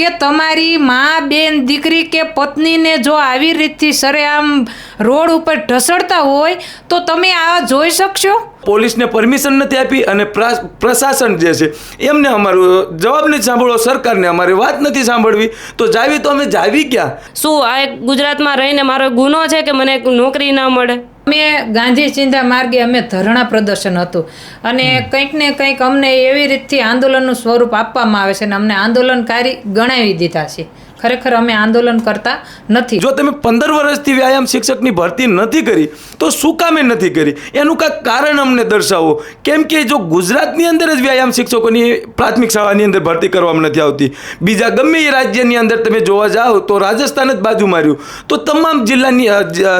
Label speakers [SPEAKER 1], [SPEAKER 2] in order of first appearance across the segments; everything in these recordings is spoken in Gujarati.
[SPEAKER 1] કે તમારી મા બેન દીકરી કે પત્નીને જો આવી રીતથી સરેઆમ રોડ ઉપર ઢસડતા હોય તો તમે આ જોઈ શકશો?
[SPEAKER 2] પોલીસને પરમિશન નથી આપી અને પ્રશાસન જે છે એમને અમારું જવાબ નથી સાંભળવો સરકારને અમારી વાત નથી સાંભળવી. તો જાવી તો અમે જાવી ક્યાં?
[SPEAKER 3] શું આ એક ગુજરાતમાં રહીને મારો ગુનો છે કે મને નોકરી ના મળે?
[SPEAKER 1] અમે ગાંધી ચિંતા માર્ગે અમે ધરણા પ્રદર્શન હતું. અને કંઈક ને કંઈક અમને એવી રીતથી આંદોલનનું સ્વરૂપ આપવામાં આવે છે અને અમને આંદોલનકારી ગણાવી દીધા છે. ખરેખર અમે આંદોલન કરતા નથી.
[SPEAKER 2] જો તમે પંદર વર્ષથી વ્યાયામ શિક્ષકની ભરતી નથી કરી, તો શું કામે નથી કરી? એનું કાંઈક કારણ અમને દર્શાવો. કેમ કે જો ગુજરાતની અંદર જ વ્યાયામ શિક્ષકોની પ્રાથમિક શાળાની અંદર ભરતી કરવામાં નથી આવતી. બીજા ગમે એ રાજ્યની અંદર તમે જોવા જાઓ, તો રાજસ્થાન જ બાજુ માર્યું. તો તમામ જિલ્લાની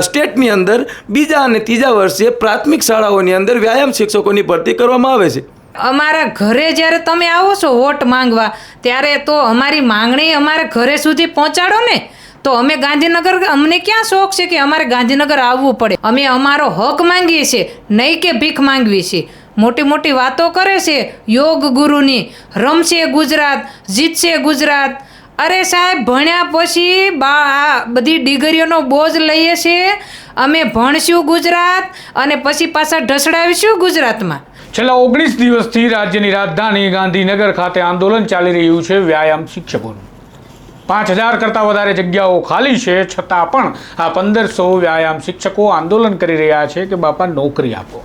[SPEAKER 2] સ્ટેટની અંદર બીજા અને ત્રીજા વર્ષે પ્રાથમિક શાળાઓની અંદર વ્યાયામ શિક્ષકોની ભરતી કરવામાં આવે છે.
[SPEAKER 1] અમારા ઘરે જ્યારે તમે આવો છો વોટ માંગવા, ત્યારે તો અમારી માંગણી અમારે ઘરે સુધી પહોંચાડો ને. તો અમે ગાંધીનગર, અમને ક્યાં શોખ છે કે અમારે ગાંધીનગર આવવું પડે? અમે અમારો હક માંગીએ છીએ, નહીં કે ભીખ માંગવી છીએ મોટી મોટી વાતો કરે છે યોગ ગુરુની, રમશે ગુજરાત, જીતશે ગુજરાત. અરે સાહેબ, ભણ્યા પછી બા આ બધી ડિગ્રીઓનો બોજ લઈએ છીએ. અમે ભણશું ગુજરાત, અને પછી પાછા ઢસડાવીશું ગુજરાતમાં.
[SPEAKER 4] છેલ્લા ઓગણીસ દિવસથી રાજ્યની રાજધાની ગાંધીનગર ખાતે આંદોલન ચાલી રહ્યું છે વ્યાયામ શિક્ષકોનું. પાંચ હજાર કરતાં વધારે જગ્યાઓ ખાલી છે, છતાં પણ આ પંદરસો વ્યાયામ શિક્ષકો આંદોલન કરી રહ્યા છે કે બાપા નોકરી આપો.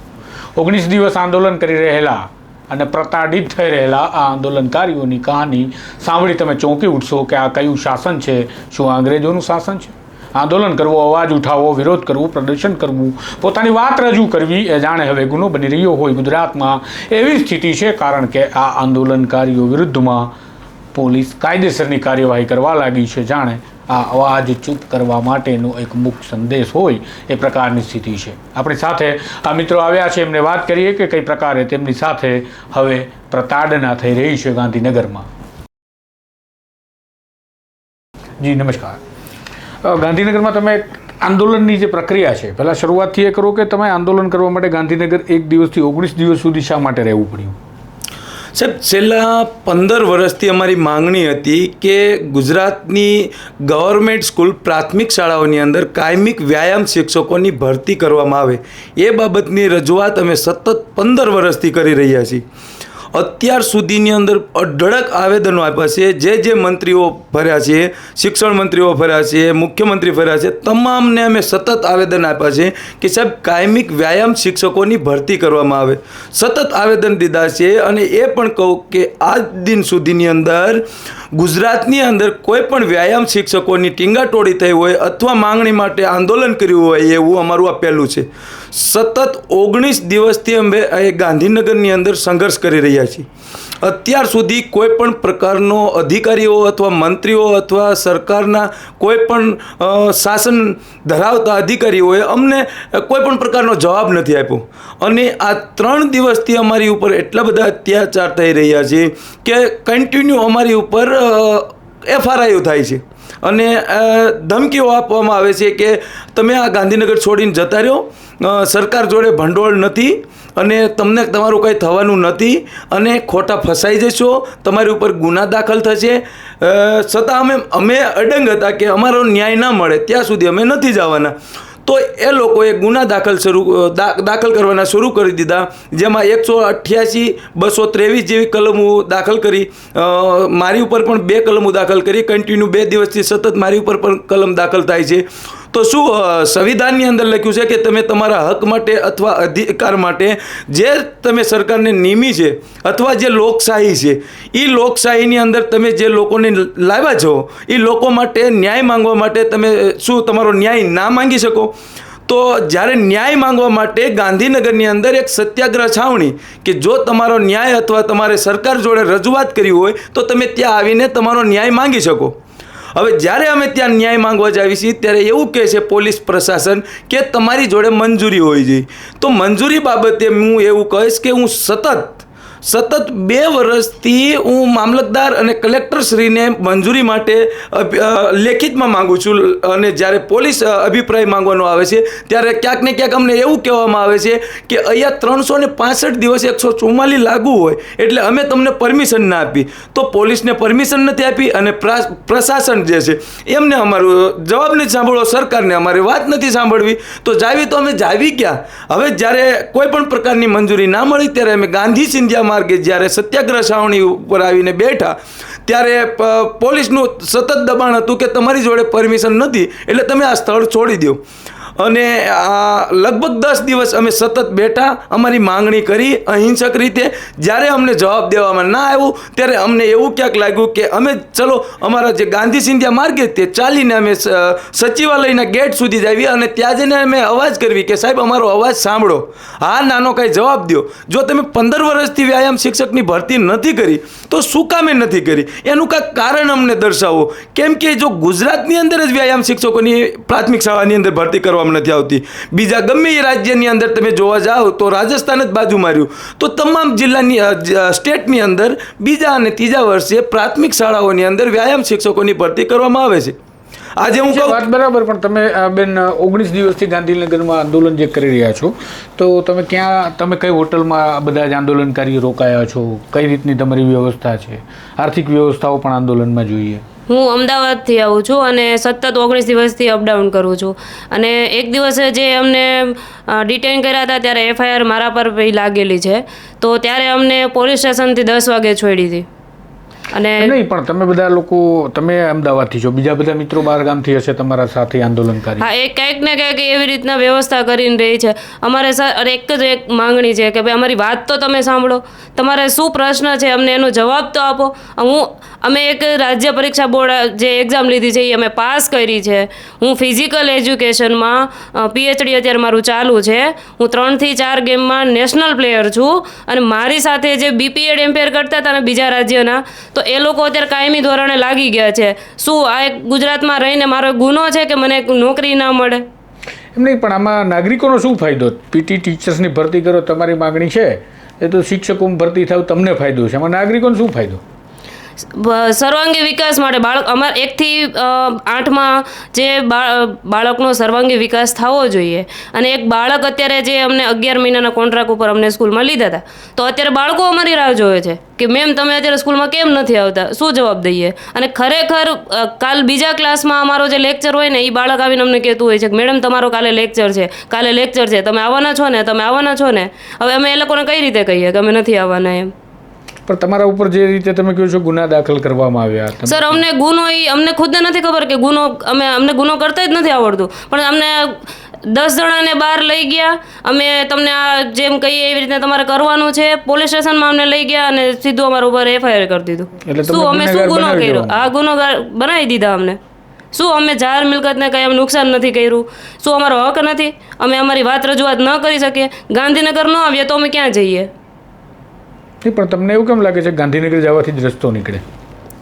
[SPEAKER 4] ઓગણીસ દિવસ આંદોલન કરી રહેલા અને પ્રતાડિત થઈ રહેલા આ આંદોલનકારીઓની કહાની સાંભળી તમે ચોંકી ઉઠશો કે આ કયું શાસન છે, શું અંગ્રેજોનું શાસન છે? આંદોલન કરવો, અવાજ ઉઠાવવો, વિરોધ કરવું, પ્રદર્શન કરવું. પોતાની વાત રજૂ કરવી એ જાણે હવે ગુનો બની રહ્યો હોય ગુજરાતમાં. એવી સ્થિતિ છે કારણ કે આ આંદોલનકારીઓ વિરુદ્ધમાં પોલીસ કાયદેસરની કાર્યવાહી કરવા લાગી છે. જાણે આ અવાજ ચૂપ કરવા માટેનો એક મુખ્ય સંદેશ હોય એ પ્રકારની સ્થિતિ છે. આપણી સાથે આ મિત્રો આવ્યા છે. એમને વાત કરીએ કે કઈ પ્રકારે તેમની સાથે હવે પ્રતાડના થઈ રહી છે ગાંધીનગરમાં. જી, નમસ્કાર. ગાંધીનગરમાં તમે આંદોલનની જે પ્રક્રિયા છે, પહેલાં શરૂઆતથી એ કરો કે તમે આંદોલન કરવા માટે ગાંધીનગર એક દિવસથી ઓગણીસ દિવસ સુધી શા માટે રહેવું પડ્યું?
[SPEAKER 2] સાહેબ, છેલ્લા પંદર વર્ષથી અમારી માંગણી હતી કે ગુજરાતની ગવર્મેન્ટ સ્કૂલ પ્રાથમિક શાળાઓની અંદર કાયમિક વ્યાયામ શિક્ષકોની ભરતી કરવામાં આવે. એ બાબતની રજૂઆત અમે સતત પંદર વર્ષથી કરી રહ્યા છીએ. અત્યાર સુધીની અંદર અઢળક આવેદનો આપ્યા છે. જે જે મંત્રીઓ ફર્યા છે, શિક્ષણ મંત્રીઓ ફર્યા છે, મુખ્યમંત્રી ફર્યા છે, તમામને અમે સતત આવેદન આપ્યા છે કે સાહેબ કાયમિક વ્યાયામ શિક્ષકોની ભરતી કરવામાં આવે. સતત આવેદન દીધા છે અને એ પણ કહું કે આજ દિન સુધીની અંદર ગુજરાતની અંદર કોઈ પણ વ્યાયામ શિક્ષકોની ટીંગાટોળી થઈ હોય અથવા માંગણી માટે આંદોલન કર્યું હોય એવું અમારું આ પહેલું છે. સતત ઓગણીસ દિવસથી અમે એ ગાંધીનગરની અંદર સંઘર્ષ કરી રહ્યા છીએ. અત્યાર સુધી કોઈ પણ પ્રકારનો અધિકારીઓ અથવા મંત્રીઓ અથવા સરકારના કોઈ પણ શાસન ધરાવતા અધિકારીઓએ અમને કોઈ પણ પ્રકારનો જવાબ નથી આપ્યો. અને આ ત્રણ દિવસથી અમારી ઉપર એટલા બધા અત્યાચાર થઈ રહ્યા છે કે કન્ટિન્યુ અમારી ઉપર એફઆરઆઈઓ થાય છે. અને ધમકીઓ આપવામાં આવે છે કે તમે આ ગાંધીનગર છોડીને જતા રહ્યો. સરકાર જોડે ભંડોળ નથી અને તમને તમારું કંઈ થવાનું નથી અને ખોટા ફસાઈ જશો, તમારી ઉપર ગુના દાખલ થશે. છતાં અમે અમે અડંગ હતા કે અમારો ન્યાય ના મળે, ત્યાં સુધી અમે નથી જવાના. તો એ લોકોએ ગુના દાખલ શરૂ દાખલ કરવાના શરૂ કરી દીધા, જેમાં એકસો અઠ્યાસી, બસો ત્રેવીસ જેવી કલમો દાખલ કરી મારી ઉપર પણ બે કલમો દાખલ કરી કન્ટિન્યુ બે દિવસથી સતત મારી ઉપર પણ કલમ દાખલ થાય છે. તો શું સંવિધાનની અંદર લખ્યું છે કે તમે તમારા હક માટે અથવા અધિકાર માટે જે તમે સરકારને નિમી છે અથવા જે લોકશાહી છે એ લોકશાહીની અંદર તમે જે લોકોને લાવ્યા છો એ લોકો માટે ન્યાય માંગવા માટે તમે શું તમારો ન્યાય ના માંગી શકો? તો જ્યારે ન્યાય માંગવા માટે ગાંધીનગરની અંદર એક સત્યાગ્રહ છાવણી કે જો તમારો ન્યાય અથવા તમારે સરકાર જોડે રજૂઆત કરી હોય, તો તમે ત્યાં આવીને તમારો ન્યાય માંગી શકો. હવે જ્યારે અમે ત્યાં ન્યાય માંગવા જાવી છીએ, ત્યારે એવું કહે છે પોલીસ પ્રશાસન કે તમારી જોડે મંજૂરી હોવી જોઈએ તો મંજૂરી બાબતે હું એવું કહીશ કે હું સતત સતત બે વર્ષથી હું મામલતદાર અને કલેક્ટરશ્રીને મંજૂરી માટે લેખિતમાં માંગુ છું અને જ્યારે પોલીસ અભિપ્રાય માંગવાનો આવે છે, ત્યારે ક્યાંક ને ક્યાંક અમને એવું કહેવામાં આવે છે કે અહીંયા ત્રણસો ને પાસઠ દિવસ એકસો ચુમ્માલીસ લાગુ હોય, એટલે અમે તમને પરમિશન ના આપી. તો પોલીસને પરમિશન નથી આપી અને પ્રા- પ્રશાસન જે છે, એમને અમારું જવાબ નથી સાંભળવો, સરકારને અમારી વાત નથી સાંભળવી. તો જાવી તો અમે જાવી ક્યાં? હવે જ્યારે કોઈ પણ પ્રકારની મંજૂરી ના મળી, ત્યારે અમે ગાંધી સિંધિયા માર્ગે જ્યારે સત્યાગ્રહ છાવણી ઉપર આવીને બેઠા, ત્યારે પોલીસનું સતત દબાણ હતું કે તમારી જોડે પરમિશન નથી, એટલે તમે આ સ્થળ છોડી દો અને આ લગભગ દસ દિવસ અમે સતત બેઠા, અમારી માંગણી કરી અહિંસક રીતે. જ્યારે અમને જવાબ દેવામાં ના આવ્યું, ત્યારે અમને એવું ક્યાંક લાગ્યું કે અમે ચલો, અમારા જે ગાંધી સિંધિયા માર્ગે તે ચાલીને અમે સચિવાલયના ગેટ સુધી જ આવી અને ત્યાં જઈને અમે અવાજ કરવી કે સાહેબ, અમારો અવાજ સાંભળો. હા, નાનો કાંઈ જવાબ દો જો તમે પંદર વર્ષથી વ્યાયામ શિક્ષકની ભરતી નથી કરી, તો શું કામે નથી કરી? એનું કાંઈક કારણ અમને દર્શાવો. કેમ કે જો ગુજરાતની અંદર જ વ્યાયામ શિક્ષકોની પ્રાથમિક શાળાની અંદર ભરતી કરવામાં નથી આવતી. બીજા ગમે એ રાજ્યની અંદર તમે જોવા જાઓ તો રાજસ્થાન જ બાજુ માર્યું. તો તમામ જિલ્લાની સ્ટેટની અંદર બીજા અને ત્રીજા વર્ષે પ્રાથમિક શાળાઓની અંદર વ્યાયામ શિક્ષકોની ભરતી કરવામાં આવે છે. આજે હું કહું
[SPEAKER 4] વાત બરાબર પણ તમે આ બેન ઓગણીસ દિવસથી ગાંધીનગરમાં આંદોલન જે કરી રહ્યા છો તો તમે ક્યાં તમે કઈ હોટલમાં બધા જ આંદોલનકારીઓ રોકાયા છો? કઈ રીતની તમારી વ્યવસ્થા છે? આર્થિક વ્યવસ્થાઓ પણ આંદોલનમાં જોઈએ.
[SPEAKER 3] હું અમદાવાદથી આવું છું અને સતત ઓગણીસ દિવસથી અપડાઉન કરું છું. અને એક દિવસે જે અમને ડિટેન કર્યા હતા ત્યારે એફઆઈઆર મારા પર લાગેલી છે. તો ત્યારે અમને પોલીસ સ્ટેશનથી દસ વાગે છોડી હતી. અને
[SPEAKER 4] નહીં પણ તમે બધા લોકો તમે અમદાવાદથી છો. બીજા બધા મિત્રો બહાર ગામથી હશે તમારા સાથે આંદોલનકારી.
[SPEAKER 3] હા એ કંઈક ને કંઈક એવી રીતના વ્યવસ્થા કરીને રહી છે. અમારે સર એક જ એક માંગણી છે કે ભાઈ અમારી વાત તો તમે સાંભળો. તમારે શું પ્રશ્ન છે અમને એનો જવાબ તો આપો. હું અમે એક રાજ્ય પરીક્ષા બોર્ડ જે એક્ઝામ લીધી છે એ અમે પાસ કરી છે. હું ફિઝિકલ એજ્યુકેશનમાં પીએચડી અત્યારે મારું ચાલુ છે. હું ત્રણથી ચાર ગેમમાં નેશનલ પ્લેયર છું. અને મારી સાથે જે બીપીએડ એમ્પેર કરતા હતા ને બીજા રાજ્યના તો એ લોકો અત્યારે કાયમી ધોરણે લાગી ગયા છે. શું આ એક ગુજરાતમાં રહીને મારો ગુનો છે કે મને નોકરી ના મળે?
[SPEAKER 4] એમ નહીં, પણ આમાં નાગરિકોનો શું ફાયદો? પીટી ટીચર્સની ભરતી કરો, તમારી માગણી છે. એ તો શિક્ષકોમાં ભરતી થાવ, તમને ફાયદો છે. આમાં નાગરિકોને શું ફાયદો?
[SPEAKER 3] સર્વાંગી વિકાસ માટે બાળક, અમારે એકથી આઠમાં જે બાળકનો સર્વાંગી વિકાસ થવો જોઈએ. અને એક બાળક અત્યારે જે અમને અગિયાર મહિનાના કોન્ટ્રાક્ટ ઉપર અમને સ્કૂલમાં લીધા હતા. તો અત્યારે બાળકો અમારી રાહ જોવે છે કે, મેમ, તમે અત્યારે સ્કૂલમાં કેમ નથી આવતા? શું જવાબ દઈએ? અને ખરેખર કાલ બીજા ક્લાસમાં અમારો જે લેક્ચર હોય ને એ બાળક આવીને અમને કહેતું હોય છે કે, મેડમ, તમારો કાલે લેક્ચર છે. કાલે લેક્ચર છે. તમે આવવાના છો ને? તમે આવવાના છો ને? હવે અમે એ લોકોને કઈ રીતે કહીએ કે, અમે નથી આવવાના એમ.
[SPEAKER 4] પણ તમારા ઉપર જે રીતે તમે કહો છો ગુના દાખલ કરવામાં આવ્યા
[SPEAKER 3] સર અમને ગુનો એ અમને ખુદને નથી ખબર કે ગુનો અમે અમને ગુનો કરતા જ નથી આવડતું. પણ અમને દસ જણાને બહાર લઈ ગયા અમે તમને આ જેમ કહીએ એવી રીતે તમારે કરવાનું છે પોલીસ સ્ટેશનમાં અમને લઈ ગયા અને સીધું અમારા ઉપર એફઆઈઆર કરી દીધું.
[SPEAKER 4] એટલે
[SPEAKER 3] શું અમે શું ગુનો કર્યો? આ ગુનોગાર બનાવી દીધા અમને. શું અમે જાહેર મિલકતને કંઈ અમે નુકસાન નથી કર્યું? શું અમારો હક નથી? અમે અમારી વાત રજૂઆત ન કરી શકીએ. ગાંધીનગર ન આવીએ તો અમે ક્યાં જઈએ?
[SPEAKER 4] નહીં પણ તમને એવું કેમ લાગે છે ગાંધીનગર જવાથી જ રસ્તો નીકળે?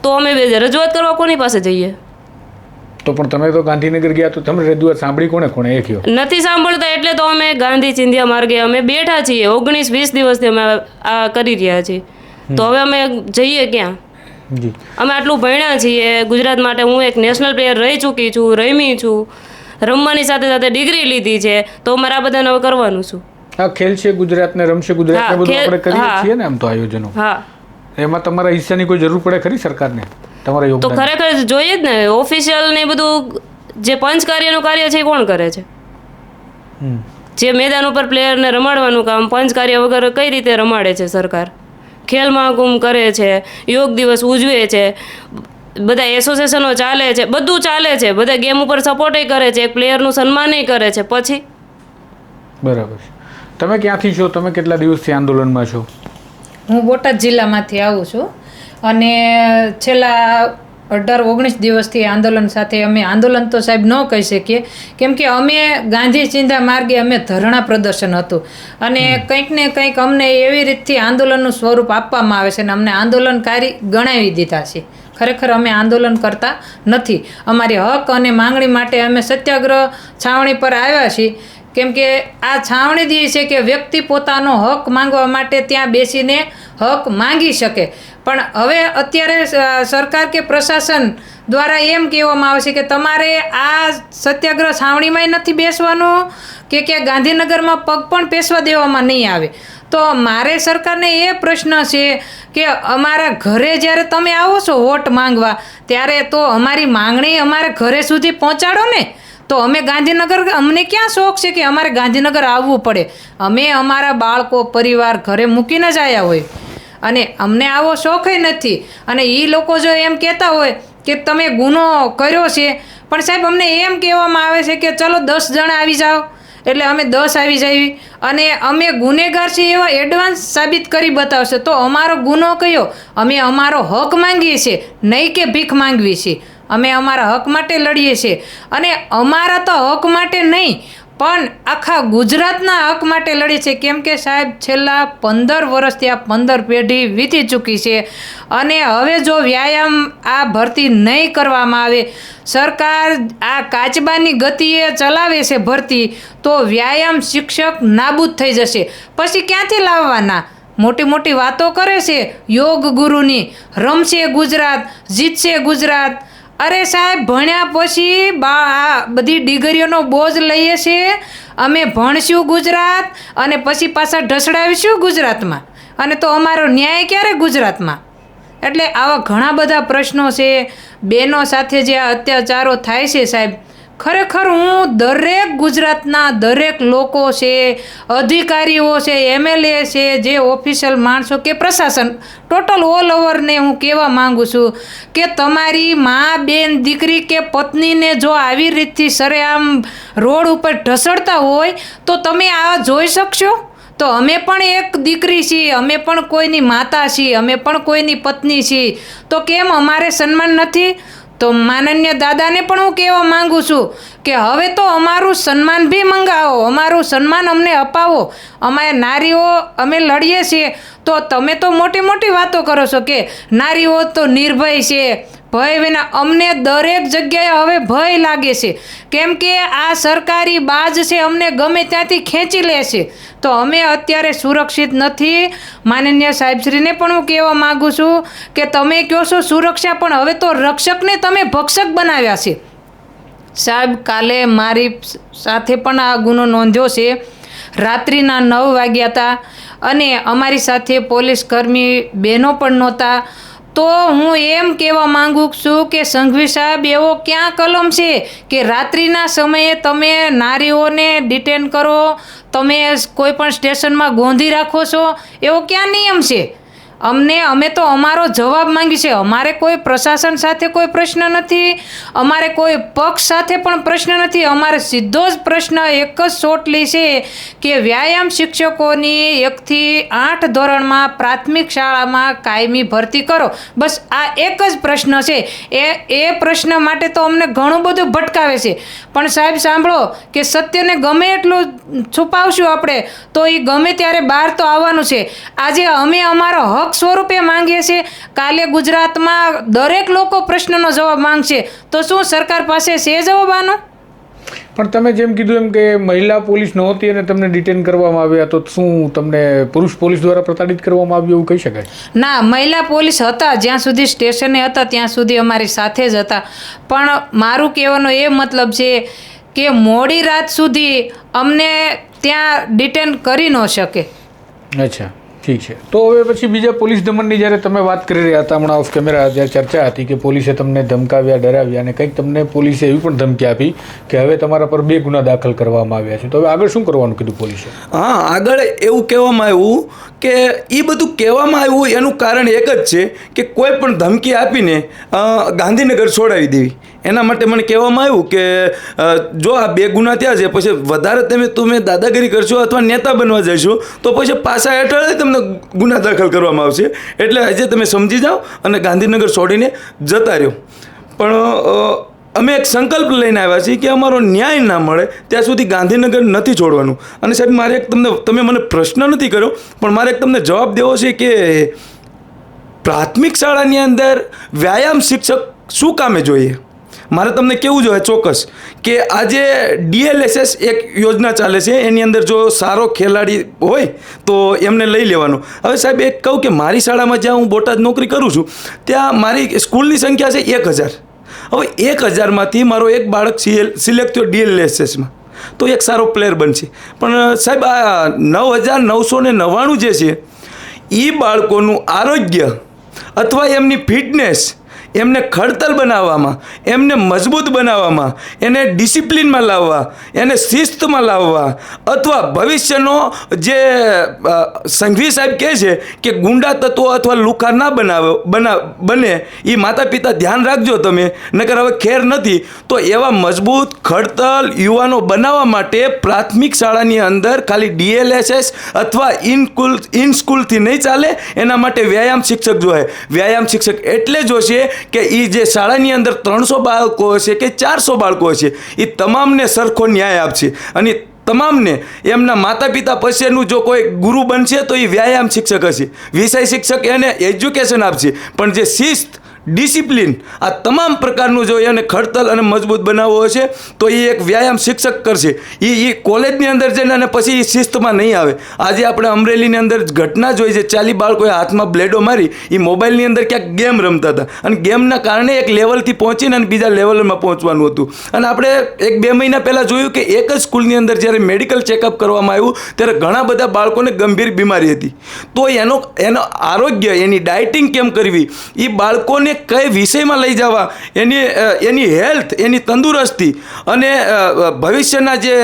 [SPEAKER 3] તો અમે રજૂઆત કરવા કોની પાસે જઈએ?
[SPEAKER 4] તો પણ તમે તો ગાંધીનગર ગયા તો તમે રજૂઆત સાંભળી કોને કોને એ કયો?
[SPEAKER 3] નથી સાંભળતા એટલે તો અમે ગાંધી ચિંધ્યા માર્ગે અમે બેઠા છીએ. ઓગણીસ વીસ દિવસથી અમે આ કરી રહ્યા છીએ. તો હવે અમે જઈએ ક્યાં?
[SPEAKER 4] જી.
[SPEAKER 3] અમે આટલું ભણ્યા છીએ. ગુજરાત માટે હું એક નેશનલ પ્લેયર રહી ચૂકી છું રમી છું. રમવાની સાથે સાથે ડિગ્રી લીધી છે. તો અમારે આ બધાને હવે કરવાનું છું
[SPEAKER 4] આ ખેલ છે ગુજરાતને રમશે ગુજરાતને બધું આપણે કરીએ છીએ ને આમ તો આયોજનો.
[SPEAKER 3] હા.
[SPEAKER 4] એમાં તમારા હિસ્સાની કોઈ જરૂર પડે ખરી સરકારને? તમારા
[SPEAKER 3] તો ખરેખર જોઈએ જ ને ઓફિશિયલ ને બધું જે પંચ કાર્યનું કાર્ય છે એ કોણ કરે છે? જે મેદાન ઉપર પ્લેયરને રમાડવાનું કામ પંચ કાર્ય વગર કઈ રીતે રમાડે છે સરકાર? ખેલ મહાકુંભ કરે છે યોગ દિવસ ઉજવે છે બધા એસોસિએશનો ચાલે છે બધું ચાલે છે બધા ગેમ ઉપર સપોર્ટય કરે છે એક પ્લેયરનું સન્માનય કરે છે પછી?
[SPEAKER 4] બરાબર તમે ક્યાંથી છો? તમે કેટલા દિવસથી આંદોલનમાં છો?
[SPEAKER 1] હું બોટાદ જિલ્લામાંથી આવું છું. અને છેલ્લા અઢાર ઓગણીસ દિવસથી આંદોલન સાથે અમે આંદોલન તો સાહેબ ન કહી શકીએ કેમ કે અમે ગાંધી ચિંતા માર્ગે અમે ધરણા પ્રદર્શન હતું. અને કંઈક ને કંઈક અમને એવી રીતથી આંદોલનનું સ્વરૂપ આપવામાં આવે છે અને અમને આંદોલનકારી ગણાવી દીધા છે. ખરેખર અમે આંદોલન કરતા નથી. અમારી હક અને માંગણી માટે અમે સત્યાગ્રહ છાવણી પર આવ્યા છીએ. કેમ કે આ છાવણી દે છે કે વ્યક્તિ પોતાનો હક માંગવા માટે ત્યાં બેસીને હક માંગી શકે. પણ હવે અત્યારે સરકાર કે પ્રશાસન દ્વારા એમ કહેવામાં આવે છે કે તમારે આ સત્યાગ્રહ છાવણીમાંય નથી બેસવાનું? કે કે ગાંધીનગરમાં પગ પણ પેસવા દેવામાં નહીં આવે? તો મારે સરકારને એ પ્રશ્ન છે કે અમારા ઘરે જ્યારે તમે આવો છો વોટ માંગવા, ત્યારે તો અમારી માંગણી અમારે ઘરે સુધી પહોંચાડો ને. તો અમે ગાંધીનગર, અમને ક્યાં શોખ છે કે અમારે ગાંધીનગર આવવું પડે? અમે અમારા બાળકો, પરિવાર ઘરે મૂકીને જ આવ્યા હોય. અને અમને આવો શોખય નથી. અને એ લોકો જો એમ કહેતા હોય કે તમે ગુનો કર્યો છે, પણ સાહેબ અમને એમ કહેવામાં આવે છે કે ચલો દસ જણા આવી જાઓ. એટલે અમે દસ આવી જઈએ અને અમે ગુનેગાર છીએ એવા એડવાન્સ સાબિત કરી બતાવશે. તો અમારો ગુનો કયો? અમે અમારો હક માંગીએ છીએ, નહીં કે ભીખ માંગવી છીએ અમે અમારા હક માટે લડીએ છીએ. અને અમારા તો હક માટે નહીં, પણ આખા ગુજરાતના હક માટે લડીએ છીએ કેમ કે સાહેબ, છેલ્લા પંદર વર્ષથી આ પંદર પેઢી વીતી ચૂકી છે. અને હવે જો વ્યાયામ આ ભરતી નહીં કરવામાં આવે, સરકાર આ કાચબાની ગતિએ ચલાવે છે ભરતી, તો વ્યાયામ શિક્ષક નાબૂદ થઈ જશે. પછી ક્યાંથી લાવવાના? મોટી મોટી વાતો કરે છે યોગ ગુરુની. રમશે ગુજરાત, જીતશે ગુજરાત. અરે સાહેબ, ભણ્યા પછી બા બધી ડિગ્રીઓનો બોજ લઈએ છીએ. અમે ભણશું ગુજરાત અને પછી પાછા ઢસડાવીશું ગુજરાતમાં. અને તો અમારો ન્યાય ક્યારે ગુજરાતમાં? એટલે આવા ઘણા બધા પ્રશ્નો છે. બહેનો સાથે જે આ અત્યાચારો થાય છે સાહેબ ખરેખર હું દરેક ગુજરાતના દરેક લોકો છે, અધિકારીઓ છે એમએલએ છે, જે ઓફિશિયલ માણસો કે પ્રશાસન, ટોટલ ઓલ ઓવરને હું કહેવા માગું છું કે તમારી મા, બેન, દીકરી કે પત્નીને જો આવી રીતથી સરેઆમ રોડ ઉપર ઢસડતા હોય, તો તમે આ જોઈ શકશો? તો અમે પણ એક દીકરી છીએ, અમે પણ કોઈની માતા છીએ, અમે પણ કોઈની પત્ની છીએ. તો કેમ અમારે સન્માન નથી? તો માનન્ય દાદાને પણ હું કહેવા માંગુ છું કે હવે તો અમારું સન્માન બી મંગાવો, અમારું સન્માન અમને અપાવો. અમે નારીઓ, અમે લડીએ છીએ. તો તમે તો મોટી મોટી વાતો કરો છો કે નારીઓ તો નિર્ભય છે ભય વિના અમને દરેક જગ્યાએ હવે ભય લાગે છે. કેમ કે આ સરકારી બાજ છે, અમને ગમે ત્યાંથી ખેંચી લે છે. તો અમે અત્યારે સુરક્ષિત નથી. માનનીય સાહેબશ્રીને પણ હું કહેવા માગું છું કે તમે કહો છો સુરક્ષા, પણ હવે તો રક્ષકને તમે ભક્ષક બનાવ્યા છે. સાહેબ, કાલે મારી સાથે પણ આ ગુનો નોંધ્યો છે. રાત્રિના નવ વાગ્યા હતા અને અમારી સાથે પોલીસ કર્મી બહેનો પણ નહોતા. તો હું એમ કહેવા માંગુ છું કે સંઘવી સાહેબ, એવો ક્યાં કલમ છે કે રાત્રિના સમયે તમે નારીઓને ડિટેન કરો? તમે કોઈ પણ સ્ટેશનમાં ગોંધી રાખો છો? એવો ક્યાં નિયમ છે? અમને, અમે તો અમારો જવાબ માંગી છે. અમારે કોઈ પ્રશાસન સાથે કોઈ પ્રશ્ન નથી, અમારે કોઈ પક્ષ સાથે પણ પ્રશ્ન નથી. અમારે સીધો જ પ્રશ્ન એક જ ચોટલી છે કે વ્યાયામ શિક્ષકોની એકથી આઠ ધોરણમાં પ્રાથમિક શાળામાં કાયમી ભરતી કરો. બસ આ એક જ પ્રશ્ન છે. એ એ પ્રશ્ન માટે તો અમને ઘણું બધું ભટકાવે છે. પણ સાહેબ, સાંભળો કે સત્યને ગમે એટલું છુપાવશું આપણે, તો એ ગમે ત્યારે બહાર તો આવવાનું છે. આજે અમે અમારો હક સ્વરૂપે માંગીએ છીએ. કાલે ગુજરાતમાં દરેક લોકો પ્રશ્નનો જવાબ માંગશે. તો શું સરકાર પાસે છે જવાબ આનો?
[SPEAKER 4] પણ તમે જેમ કીધું એમ કે મહિલા પોલીસ નહોતી અને તમને ડિટેન કરવામાં આવ્યા તો શું તમને પુરુષ પોલીસ દ્વારા પ્રતાડિત કરવામાં આવ્યું એવું કહી શકાય?
[SPEAKER 1] ના મહિલા પોલીસ હતા જ્યાં સુધી સ્ટેશને હતા ત્યાં સુધી અમારી સાથે જ હતા. પણ મારું કહેવાનો એ મતલબ છે કે મોડી રાત સુધી અમને ત્યાં ડિટેન કરી ન શકે.
[SPEAKER 4] અચ્છા. ઠીક છે. તો હવે પછી બીજા પોલીસ દમનની જ્યારે તમે વાત કરી રહ્યા હતા, હમણાં ઓફ કેમેરા જ્યારે ચર્ચા હતી કે પોલીસે તમને ધમકાવ્યા, ડરાવ્યા અને કંઈક તમને પોલીસે એવી પણ ધમકી આપી કે હવે તમારા પર બે ગુના દાખલ કરવામાં આવ્યા છે. તો હવે આગળ શું કરવાનું કીધું પોલીસે?
[SPEAKER 2] હા, આગળ એવું કહેવામાં આવ્યું કે એ બધું કહેવામાં આવ્યું એનું કારણ એક જ છે કે કોઈ પણ ધમકી આપીને ગાંધીનગર છોડાવી દેવી. એના માટે મને કહેવામાં આવ્યું કે જો આ બે ગુના ત્યાં છે, પછી વધારે તમે તમે દાદાગીરી કરશો અથવા નેતા બનવા જશો, તો પછી પાછા હેઠળ જ તમને ગુના દાખલ કરવામાં આવશે. એટલે આજે તમે સમજી જાઓ અને ગાંધીનગર છોડીને જતા રહ્યો. પણ અમે એક સંકલ્પ લઈને આવ્યા છીએ કે અમારો ન્યાય ના મળે ત્યાં સુધી ગાંધીનગર નથી છોડવાનું. અને સાહેબ, મારે એક તમને, તમે મને પ્રશ્ન નથી કર્યો, પણ મારે એક તમને જવાબ દેવો છે કે પ્રાથમિક શાળાની અંદર વ્યાયામ શિક્ષક શું કામે જોઈએ? મારે તમને કેવું જોઈએ ચોક્કસ કે આજે ડીએલએસએસ એક યોજના ચાલે છે, એની અંદર જો સારો ખેલાડી હોય તો એમને લઈ લેવાનું. હવે સાહેબ, એક કહું કે મારી શાળામાં જ્યાં હું બોટાદ નોકરી કરું છું, ત્યાં મારી સ્કૂલની સંખ્યા છે એક હજાર. હવે એક હજારમાંથી મારો એક બાળક સિલેક્ટ થયો ડીએલએસએસમાં. તો એક સારો પ્લેયર બનશે. પણ, સાહેબ, આ નવ હજાર નવસો ને નવ્વાણું જે છે એ બાળકોનું આરોગ્ય અથવા એમની ફિટનેસ એમને ખડતલ બનાવવામાં, એમને મજબૂત બનાવવામાં, એને ડિસિપ્લિનમાં લાવવા, એને શિસ્તમાં લાવવા, અથવા ભવિષ્યનો જે સંઘવી સાહેબ કહે છે કે ગુંડા તત્વો અથવા લુખા ના બનાવે, બના, બને એ માતા પિતા ધ્યાન રાખજો તમે, નકર હવે ખેર નથી. તો એવા મજબૂત, ખડતલ યુવાનો બનાવવા માટે પ્રાથમિક શાળાની અંદર ખાલી ડીએલએસએસ અથવા ઇન ઇન સ્કૂલથી નહીં ચાલે, એના માટે વ્યાયામ શિક્ષક જોઈએ વ્યાયામ શિક્ષક એટલે જોશે કે એ જે શાળાની અંદર ત્રણસો બાળકો હશે કે ચારસો બાળકો હશે એ તમામને સરખો ન્યાય આપશે. અને તમામને એમના માતા પિતા પછીનું જો કોઈ ગુરુ બનશે તો એ વ્યાયામ શિક્ષક હશે. વિષય શિક્ષક એને એજ્યુકેશન આપશે. પણ જે શિસ્ત ડિસિપ્લિન આ તમામ પ્રકારનું જો એને ખડતલ અને મજબૂત બનાવવો હશે તો એ એક વ્યાયામ શિક્ષક કરશે. એ એ કોલેજની અંદર જઈને અને પછી એ શિસ્તમાં નહીં આવે. આજે આપણે અમરેલીની અંદર ઘટના જોઈ છે, ચાલી બાળકોએ હાથમાં બ્લેડો મારી એ મોબાઈલની અંદર ક્યાંક ગેમ રમતા હતા. અને ગેમના કારણે એક લેવલથી પહોંચીને અને બીજા લેવલમાં પહોંચવાનું હતું. અને આપણે એક બે મહિના પહેલાં જોયું કે એક જ સ્કૂલની અંદર જ્યારે મેડિકલ ચેકઅપ કરવામાં આવ્યું, ત્યારે ઘણા બધા બાળકોને ગંભીર બીમારી હતી. તો એનો એનો આરોગ્ય, એની ડાયટિંગ કેમ કરવી? એ બાળકોને કઈ વિષયમાં લઈ જવા? એની એની હેલ્થ, એની તંદુરસ્તી અને ભવિષ્યના જે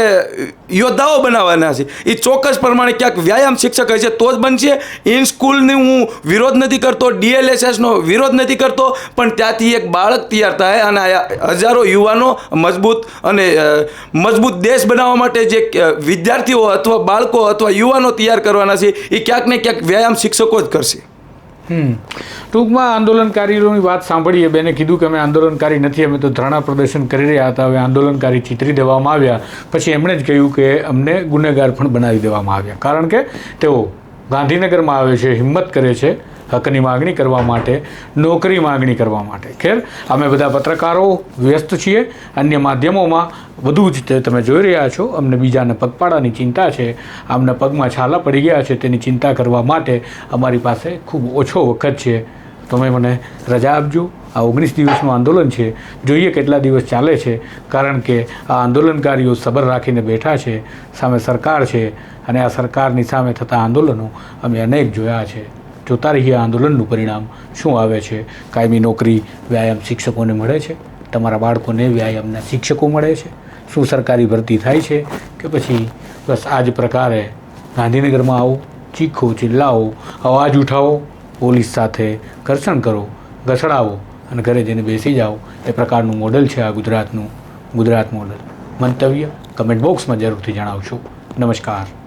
[SPEAKER 2] યોદ્ધાઓ બનાવવાના છે એ ચોક્કસ પ્રમાણે ક્યાંક વ્યાયામ શિક્ષક હશે તો જ બનશે. ઇન સ્કૂલની હું વિરોધ નથી કરતો, ડીએલએસએસનો વિરોધ નથી કરતો, પણ ત્યાંથી એક બાળક તૈયાર થાય અને હજારો યુવાનો મજબૂત અને મજબૂત દેશ બનાવવા માટે જે વિદ્યાર્થીઓ અથવા બાળકો અથવા યુવાનો તૈયાર કરવાના છે એ ક્યાંક ને ક્યાંક વ્યાયામ શિક્ષકો જ કરશે.
[SPEAKER 4] ટૂંકમાં આંદોલનકારીઓની વાત સાંભળીએ. બેને કીધું કે અમે આંદોલનકારી નથી, અમે તો ધરણા પ્રદર્શન કરી રહ્યા હતા. હવે આંદોલનકારી ચિતરી દેવામાં આવ્યા. પછી એમણે જ કહ્યું કે અમને ગુનેગાર પણ બનાવી દેવામાં આવ્યા. કારણ કે તેઓ ગાંધીનગરમાં આવે છે, હિંમત કરે છે. હકની માગણી કરવા માટે, નોકરી માગણી કરવા માટે. ખેર, અમે બધા પત્રકારો વ્યસ્ત છીએ. અન્ય માધ્યમોમાં વધુ જ તમે જોઈ રહ્યા છો. અમને બીજાને પગપાળાની ચિંતા છે. આમને પગમાં છાલા પડી ગયા છે. તેની ચિંતા કરવા માટે અમારી પાસે ખૂબ ઓછો વખત છે. તમે મને રજા આપજો. આ ઓગણીસ દિવસનું આંદોલન છે. જોઈએ કેટલા દિવસ ચાલે છે. કારણ કે આ આંદોલનકારીઓ સબર રાખીને બેઠા છે. સામે સરકાર છે. અને આ સરકારની સામે થતા આંદોલનો અમે અનેક જોયા છે. જોતા રહીએ આંદોલનનું પરિણામ શું આવે છે? કાયમી નોકરી, વ્યાયામ શિક્ષકોને મળે છે? તમારા બાળકોને વ્યાયામના શિક્ષકો મળે છે? શું સરકારી ભરતી થાય છે? કે પછી બસ આ જ પ્રકારે ગાંધીનગરમાં આવો, ચીખો ચિલ્લાઓ અવાજ ઉઠાવો, પોલીસ સાથે ઘર્ષણ કરો, ઘસડાવો અને ઘરે જઈને બેસી જાઓ. એ પ્રકારનું મોડલ છે આ ગુજરાતનું, ગુજરાત મોડલ. મંતવ્ય કમેન્ટ બોક્સમાં જરૂરથી જણાવશો નમસ્કાર.